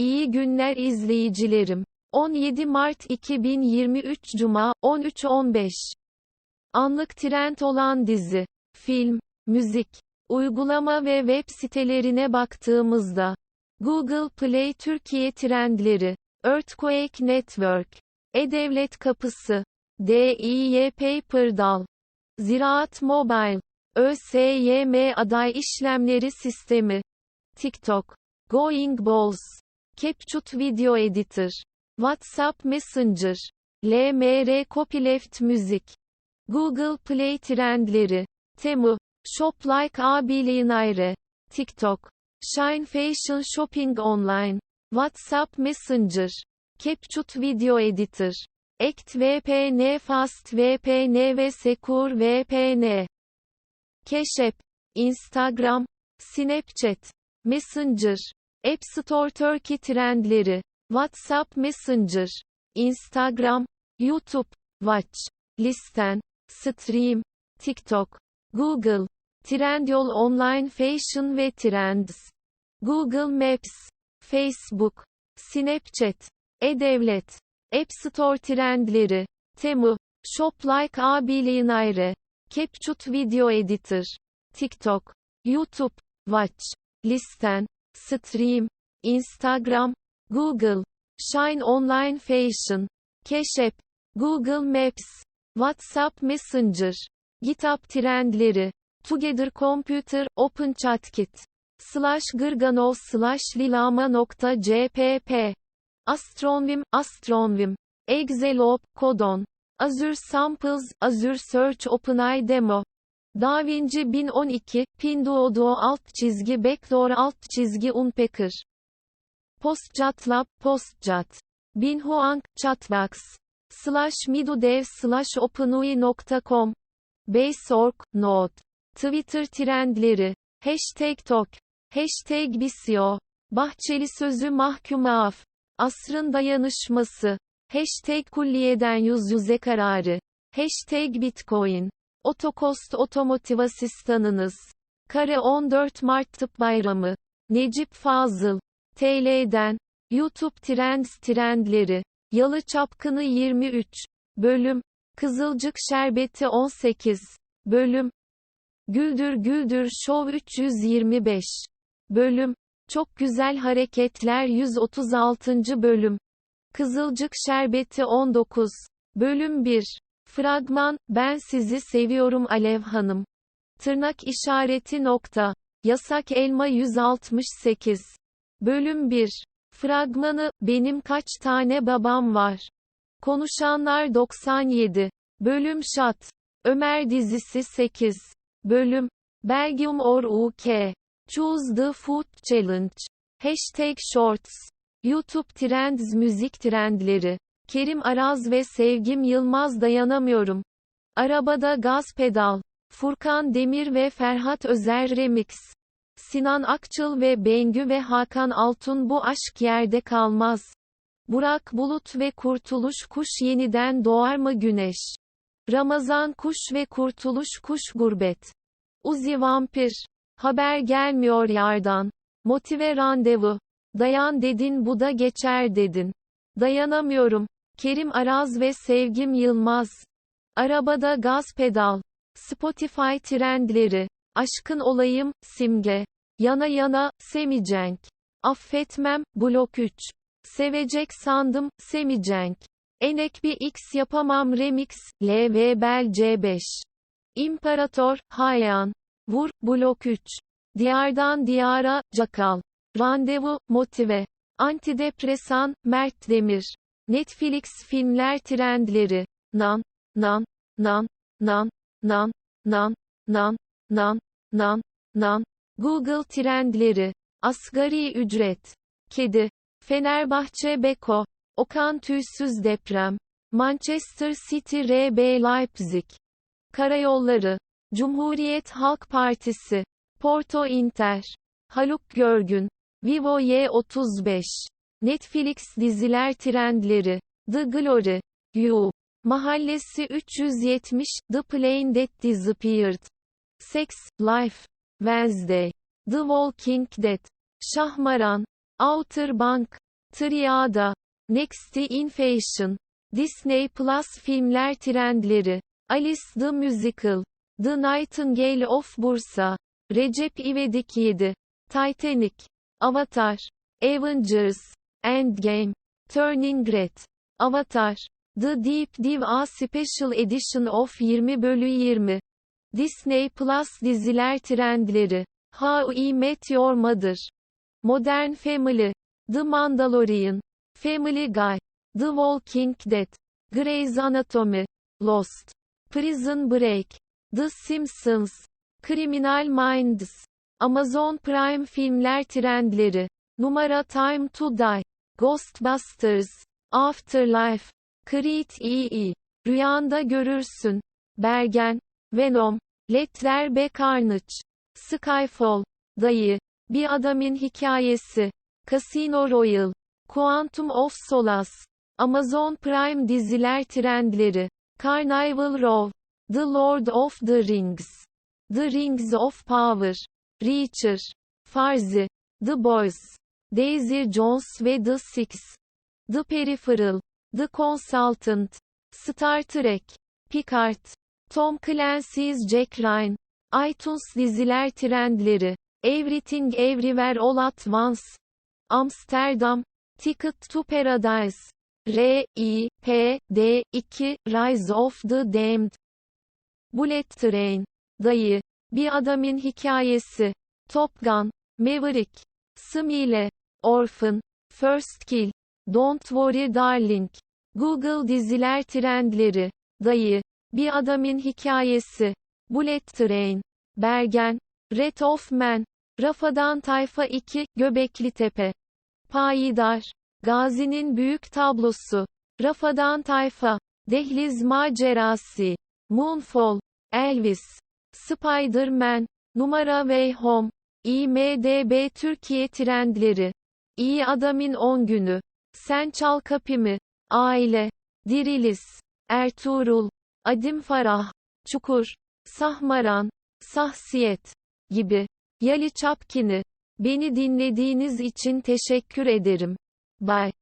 İyi günler izleyicilerim. 17 Mart 2023 Cuma, 13.15. Anlık trend olan dizi, film, müzik, uygulama ve web sitelerine baktığımızda, Google Play Türkiye trendleri, Earthquake Network, E-Devlet Kapısı, DİY Paperdal, Ziraat Mobile, ÖSYM aday işlemleri sistemi, TikTok, Going Balls, CapCut Video Editor, WhatsApp Messenger, LMR Copyleft Müzik, Google Play trendleri, Temu, Shop Like A Billionaire, TikTok, Shine Fashion Shopping Online, WhatsApp Messenger, CapCut Video Editor, Act VPN Fast VPN ve Secure VPN, App, Instagram, Snapchat, Messenger, App Store Turkey trendleri, WhatsApp Messenger, Instagram, YouTube, Watch, Listen, Stream, TikTok, Google, Trendyol Online Fashion ve Trends, Google Maps, Facebook, Snapchat, E-Devlet, App Store trendleri, Temu, Shop Like A Billionaire, CapCut Video Editor, TikTok, YouTube, Watch, Listen, Stream, Instagram, Google, Shine Online Fashion, App, Google Maps, WhatsApp Messenger, GitHub trendleri, Together Computer, OpenChatKit, slash gırganov slash lilama.cpp, Astronvim, Astronvim, Excelop, Kodon, Azure Samples, Azure Search OpenAI Demo, DaVinci 1012, Pinduoduo alt çizgi Backdoor alt çizgi Unpacker, PostJatlab, PostJat, Binhuang, Chatbox, slash midudev slash openui.com, Baseorg, Node, Twitter trendleri, Hashtag Tok, Hashtag Bisio, Bahçeli Sözü Mahkum Af, Asrın Dayanışması, Hashtag Kulliyeden Yüz Yüze Kararı, Hashtag Bitcoin, Otokost Otomotiv Asistanınız, Kare 14 Mart Tıp Bayramı, Necip Fazıl, TL'den, YouTube Trends Trendleri, Yalı Çapkını 23, Bölüm, Kızılcık Şerbeti 18, Bölüm, Güldür Güldür Show 325, Bölüm, Çok Güzel Hareketler 136. Bölüm, Kızılcık Şerbeti 19, Bölüm 1, Fragman, Ben Sizi Seviyorum Alev Hanım, Tırnak işareti nokta, Yasak Elma 168, Bölüm 1, Fragmanı, Benim Kaç Tane Babam Var, Konuşanlar 97, Bölüm Şat, Ömer dizisi 8, Bölüm, Belgium or UK, Choose the Food Challenge, Hashtag Shorts, YouTube Trends Müzik Trendleri, Kerim Araz ve Sevgim Yılmaz Dayanamıyorum, Arabada Gaz Pedal, Furkan Demir ve Ferhat Özer Remix, Sinan Akçıl ve Bengü ve Hakan Altun Bu Aşk Yerde Kalmaz, Burak Bulut ve Kurtuluş Kuş Yeniden Doğar mı Güneş, Ramazan Kuş ve Kurtuluş Kuş Gurbet, Uzi Vampir, Haber gelmiyor yardan, Motive randevu, Dayan dedin bu da geçer dedin, Dayanamıyorum, Kerim Araz ve Sevgim Yılmaz, Arabada Gaz Pedal, Spotify trendleri, Aşkın Olayım, Simge, Yana Yana, Semicenk, Affetmem, Blok 3, Sevecek Sandım, Semicenk, Enek bir X Yapamam Remix, LV Bel C5, İmparator, Hayan, Vur, Blok 3, Diyardan Diyara, Cakal, Randevu, Motive, Antidepresan, Mert Demir, Netflix filmler trendleri, Nan, Nan, Nan, Nan, Nan, Nan, Nan, Nan, Nan, Nan, Google trendleri, Asgari ücret, Kedi, Fenerbahçe Beko, Okan Tüysüz Deprem, Manchester City RB Leipzig, Karayolları, Cumhuriyet Halk Partisi, Porto Inter, Haluk Görgün, Vivo Y35, Netflix diziler trendleri, The Glory, You, Mahallesi 370, The Plane That Disappeared, Sex, Life, Wednesday, The Walking Dead, Şahmaran, Outer Bank, Triada. Next in Fashion. Disney Plus filmler trendleri. Alice the Musical. The Nightingale of Bursa. Recep İvedik 7. Titanic. Avatar. Avengers. Endgame. Turning Red. Avatar. The Deep Dive A Special Edition of 20 bölü 20. Disney Plus diziler trendleri. How I Met Your Mother. Modern Family. The Mandalorian. Family Guy. The Walking Dead. Grey's Anatomy. Lost. Prison Break. The Simpsons. Criminal Minds. Amazon Prime filmler trendleri. Numara Time to Die. Ghostbusters. Afterlife. Creed II. Rüyanda görürsün. Bergen. Venom. Letler Be Carnage. Skyfall. Dayı. Bir adamın hikayesi. Casino Royale. Quantum of Solace. Amazon Prime diziler trendleri. Carnival Row. The Lord of the Rings. The Rings of Power. Reacher. Farzi. The Boys. Daisy Jones ve The Six. The Peripheral. The Consultant. Star Trek. Picard. Tom Clancy's Jack Ryan. iTunes diziler trendleri. Everything Everywhere All at Once. Amsterdam. Ticket to Paradise. R, I, P, D, 2, Rise of the Damned. Bullet Train. Dayı. Bir adamın hikayesi. Top Gun. Maverick. Smile. Orphan. First Kill. Don't Worry Darling. Google diziler trendleri. Dayı. Bir adamın hikayesi. Bullet Train. Bergen. Red of Man. Rafadan Tayfa 2, Göbekli Tepe. Payidar. Gazi'nin büyük tablosu. Rafadan Tayfa. Dehliz Macerası. Moonfall. Elvis. Spider-Man. Numara Way Home. IMDB Türkiye trendleri. İyi adamın 10 günü. Sen çal kapımı. Aile. Dirilis. Ertuğrul. Adim Farah. Çukur. Sahmaran. Sahsiyet. Gibi. Yali Çapkini. Beni dinlediğiniz için teşekkür ederim. Bye.